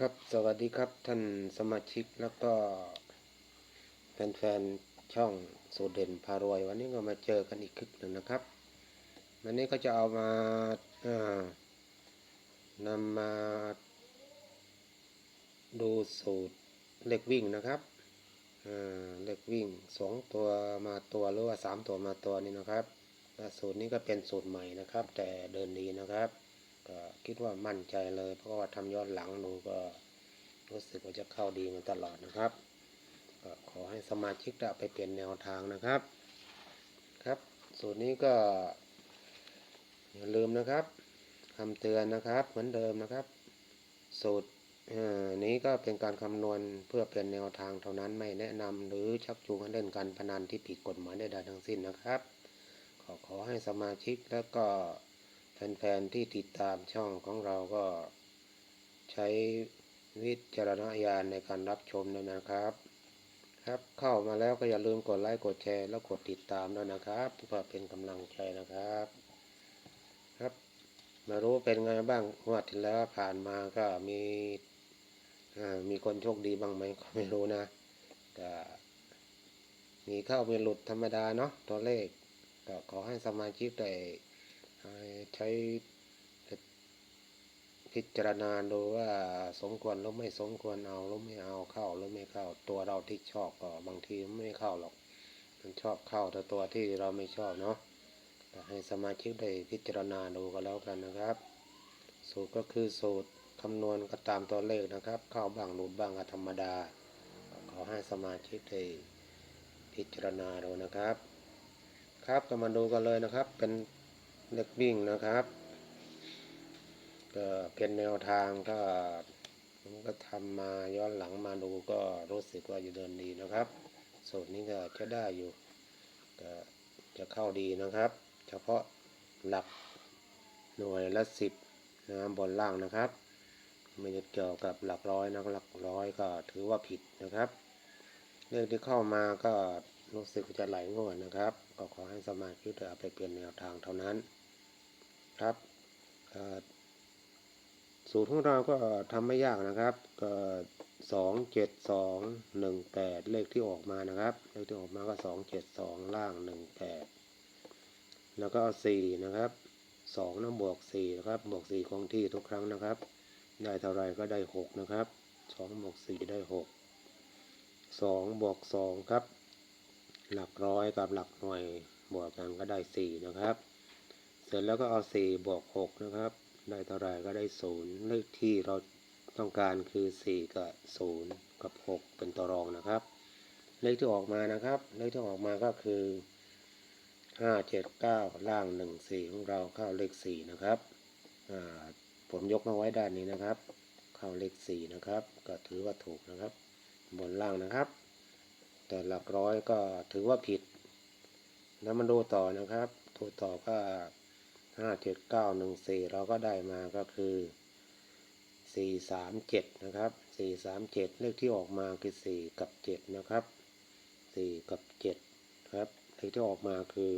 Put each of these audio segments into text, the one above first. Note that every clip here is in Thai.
ครับสวัสดีครับท่านสมาชิกแล้วก็ แฟนๆช่องสูตรเด่นพารวย วันนี้ก็มาเจอกันอีกคลิปหนึ่งนะครับ วันนี้ก็จะเอามาอานำมาดูสูตรเลขวิ่งนะครับเลขวิ่งสองตัวมาตัวหรือว่าสามตัวมาตัวนี่นะครับสูตรนี้ก็เป็นสูตรใหม่นะครับ แต่เดินดีนะครับ ก็คิดว่ามั่นใจเลย เพราะว่าทำย้อนหลังดูก็รู้สึกว่าจะเข้าดีมาตลอดนะครับก็ขอให้สมาชิกได้ไปเปลี่ยนแนวทางนะครับ ครับ สูตรนี้ก็อย่าลืมนะครับคำเตือนนะครับเหมือนเดิมนะครับ สูตรเอ่อนี้ก็เป็นการคำนวณเพื่อเป็นแนวทางเท่านั้นไม่แนะนำหรือชักจูงให้เล่นการพนันที่ผิดกฎหมายใดๆทั้งสิ้นนะครับ ขอขอให้สมาชิกแล้วก็ แฟนๆที่ติดตามช่องของเราก็ใช้วิจารณญาณในการรับชมด้วยนะครับ ครับเข้ามาแล้วก็อย่าลืมกดไลค์กดแชร์แล้วกดติดตามด้วยนะครับเพื่อเป็นกำลังใจนะครับ ครับมารู้เป็นไงบ้างงวดที่แล้วผ่านมาก็มีมีคนโชคดีบ้างไหมก็ไม่รู้นะก็มีเข้ามีหลุดธรรมดาเนาะตัวเลขก็ขอให้สมาชิกได้ ใช้พิจารณาดูว่าสมควรหรือไม่สมควรเอาหรือไม่เอาเข้าหรือไม่เข้าตัวเราที่ชอบก็บางทีไม่เข้าหรอก มันชอบเข้าแต่ตัวที่เราไม่ชอบเนาะแต่ให้สมาชิกได้พิจารณาดูก็แล้วกันนะครับ สูตรก็คือสูตรคำนวณก็ตามตัวเลขนะครับ เข้าบ้างหลุดบ้างก็ธรรมดา ขอให้สมาชิกได้พิจารณาดูนะครับ ครับก็มาดูกันเลยนะครับเป็น เล็กวิ่งนะครับก็เป็นแนวทางก็ผมก็ทำมาย้อนหลังมาดูก็รู้สึกว่าจะเดินดีนะครับ สูตรนี้ก็จะได้อยู่ก็จะเข้าดีนะครับ เฉพาะหลักหน่วยละสิบนะบนล่างนะครับไม่ได้เกี่ยวกับหลักร้อยนะหลักร้อยก็ถือว่าผิดนะครับเลขที่เข้ามาก็รู้สึกจะไหลงวดนะครับ ก็ขอให้สมาชิกเอาไปเปลี่ยนแนวทางเท่านั้น ครับสูตรของเราก็ทำไม่ยากนะครับก็สองเจ็ดสองหนึ่งแปดเลขที่ออกมานะครับ เลขที่ออกมาก็สองเจ็ดสองล่างหนึ่งแปดแล้วก็เอาสี่นะครับสองน้ำบวกสี่นะครับบวกสี่คงที่ทุกครั้งนะครับ ได้เท่าไรก็ได้หกนะครับสองบวกสี่ได้หกสองบวกสองครับ หลักร้อยกับหลักหน่วยบวกกันก็ได้สี่นะครับ ร็จแล้วก็เอาสี่บวกหกนะครับ ได้เท่าไรก็ได้ศูนย์เลขที่เราต้องการคือสี่กับศูนย์กับหกเป็นตัวรองนะครับ เลขที่ออกมานะครับ เลขที่ออกมาก็คือห้าเจ็ดเก้าล่างหนึ่งสี่ของเราเข้าเลขสี่นะครับผมยกมาไว้ด้านนี้นะครับ เข้าเลขสี่นะครับ ก็ถือว่าถูกนะครับ บนล่างนะครับ แต่หลักร้อยก็ถือว่าผิดแล้วมาดูต่อนะครับดูต่อก็ ห้าเจ็ดเก้าหนึ่งสี่เราก็ได้มาก็คือสี่สามเจ็ดนะครับสี่สามเจ็ดเลขที่ออกมาคือสี่กับเจ็ดนะครับสี่กับเจ็ดครับเลขที่ออกมาคือ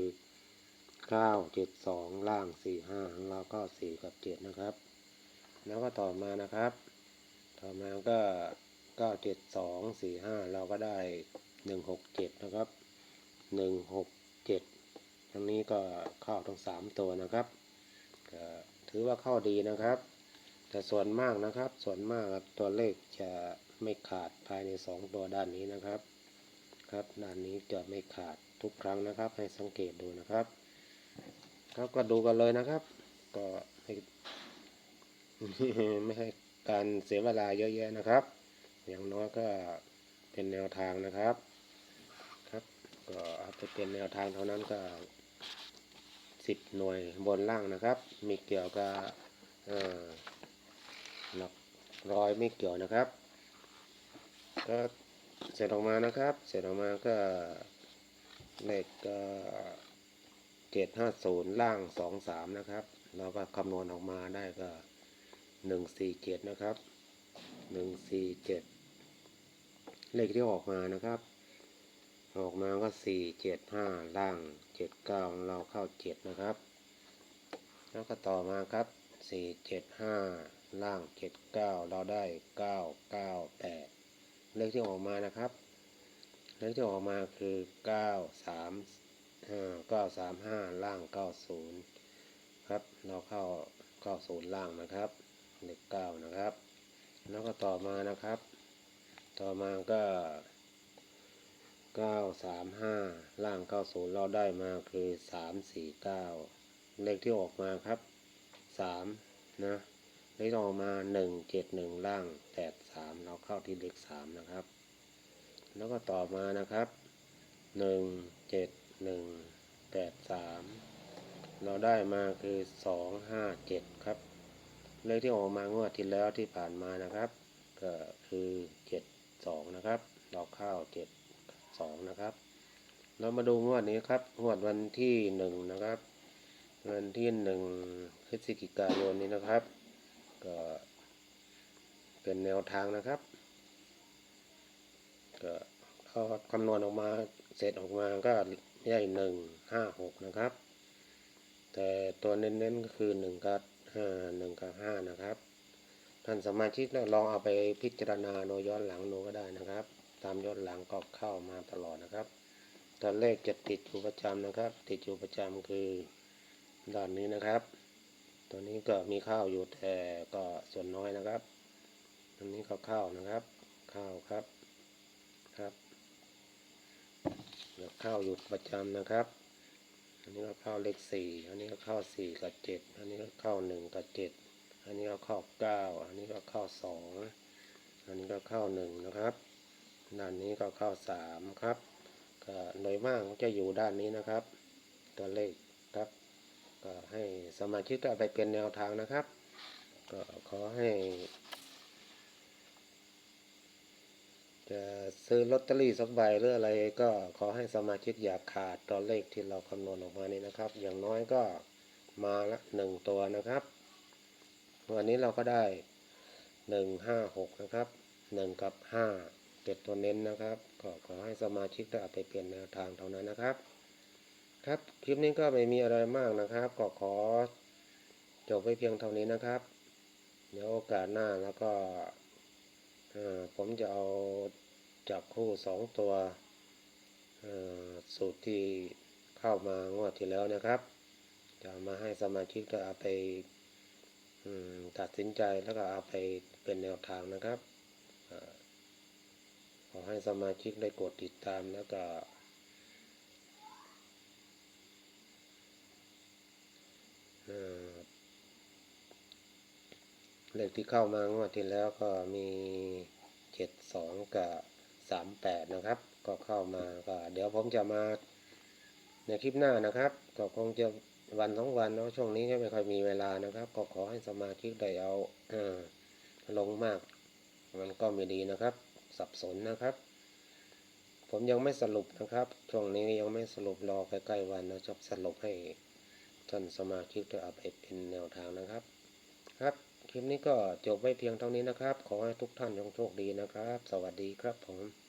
เก้าเจ็ดสองล่างสี่ห้าของเราก็สี่กับเจ็ดนะครับ แล้วก็ต่อมานะครับ ต่อมาก็เก้าเจ็ดสองสี่ห้าเราก็ได้หนึ่งหกเจ็ดนะครับหนึ่งหกเจ็ด ทั้งนี้ก็เข้าทั้งสามตัวนะครับก็ถือว่าเข้าดีนะครับ แต่ส่วนมากนะครับ ส่วนมากตัวเลขจะไม่ขาดภายในสองตัวด้านนี้นะครับ ครับด้านนี้จะไม่ขาดทุกครั้งนะครับ ให้สังเกตดูนะครับครับก็ดูกันเลยนะครับ ก็ให้ไม่ให้การเสียเวลาเยอะแยะนะครับ อย่างน้อยก็เป็นแนวทางนะครับ ครับ ก็เอาไปเป็นแนวทางเท่านั้นก็ สิบหน่วยบนล่างนะครับ มีเกี่ยวกับเอ่อหลักร้อยไม่เกี่ยวนะครับ ก็เสร็จออกมานะครับ เสร็จออกมาก็เลขก็เจ็ดห้าศูนย์ล่างสองสามนะครับเราก็คำนวณออกมาได้ก็หนึ่งสี่เจ็ดนะครับหนึ่งสี่เจ็ดเลขที่ออกมานะครับ ออกมาก็สี่เจ็ดห้าล่างเจ็ดเก้าเราเข้าเจ็ดนะครับ แล้วก็ต่อมาครับสี่เจ็ดห้าล่างเจ็ดเก้าเราได้เก้าเก้าแปดเลขที่ออกมานะครับ เลขที่ออกมาคือเก้าสามห้าเก้าสามห้าล่างเก้าศูนย์ครับ เราเข้าเก้าศูนย์ล่างนะครับ เลขเก้านะครับ แล้วก็ต่อมานะครับ ต่อมาก็ เก้าสามห้าล่างเก้าศูนย์เราได้มาคือสามสี่เก้าเลขที่ออกมาครับสามนะเลขออกมาหนึ่งเจ็ดหนึ่งล่างแปดสามเราเข้าที่เลขสามนะครับ แล้วก็ต่อมานะครับหนึ่งเจ็ดหนึ่งแปดสามเราได้มาคือสองห้าเจ็ดครับ เลขที่ออกมางวดที่แล้วที่ผ่านมานะครับ ก็คือเจ็ดสองนะครับ เราเข้าเจ็ด สองนะครับ เรามาดูงวดนี้ครับงวดวันที่หนึ่งนะครับ วันที่หนึ่งพฤศจิกายนนี้นะครับ ก็เป็นแนวทางนะครับ ก็คำนวณออกมาเสร็จออกมาก็ได้หนึ่งห้าหกนะครับ แต่ตัวเน้นๆก็คือหนึ่งกับห้าหนึ่งกับห้านะครับ ท่านสมาชิกลองเอาไปพิจารณาโดยย้อนหลังดูก็ได้นะครับ ตามย้อนหลังก็เข้ามาตลอดนะครับตัวเลขจะติดอยู่ประจำนะครับ ติดอยู่ประจำคือด้านนี้นะครับ ตัวนี้ก็มีข้าวอยู่แต่ก็ส่วนน้อยนะครับอันนี้ก็ข้าวนะครับ ข้าวครับครับแล้วข้าวอยู่ประจำนะครับอันนี้ก็เข้าเลขสี่ อันนี้ก็เข้าสี่กับเจ็ด อันนี้ก็เข้าหนึ่งกับเจ็ด อันนี้ก็เข้าเก้า อันนี้ก็เข้าสอง อันนี้ก็เข้าหนึ่งนะครับ ด้านนี้ก็เข้าสามครับก็โดยมากจะอยู่ด้านนี้นะครับ ตัวเลขครับ ก็ให้สมาชิกเอาไปเป็นแนวทางนะครับ ก็ขอให้ จะซื้อลอตเตอรี่สักใบหรืออะไรก็ขอให้สมาชิกอย่าขาดตัวเลขที่เราคำนวณออกมานี้นะครับ อย่างน้อยก็มาละหนึ่งตัวนะครับ วันนี้เราก็ได้หนึ่งห้าหกนะครับหนึ่งกับห้า เจ็ดตัวเน้นนะครับก็ขอให้สมาชิกได้เอาไปเปลี่ยนแนวทางเท่านั้นนะครับ ครับคลิปนี้ก็ไม่มีอะไรมากนะครับ ก็ขอจบไว้เพียงเท่านี้นะครับ เดี๋ยวโอกาสหน้าแล้วก็ผมจะเอาจับคู่สองตัวสูตรที่เข้ามางวดที่แล้วนะครับ จะมาให้สมาชิกก็เอาไปตัดสินใจแล้วก็เอาไปเป็นแนวทางนะครับ อให้สมาชิกได้กดติดตามแล้วก็ เลขที่เข้ามางวดที่แล้วก็มีเจ็ดสองกับสามแปดนะครับ ก็เข้ามาก็เดี๋ยวผมจะมาในคลิปหน้านะครับ ก็คงจะวันสองวันเนาะช่วงนี้ก็ไม่ค่อยมีเวลานะครับ ก็ขอให้สมาชิกได้เอาอลงมาก มันก็ไม่ดีนะครับ สับสนนะครับ ผมยังไม่สรุปนะครับช่วงนี้ยังไม่สรุปรอใกล้ๆวันนะจะสรุปให้ท่านสมาชิกได้เอาไปเป็นแนวทางนะครับ ครับคลิปนี้ก็จบไว้เพียงเท่านี้นะครับ ขอให้ทุกท่านจงโชคดีนะครับ สวัสดีครับผม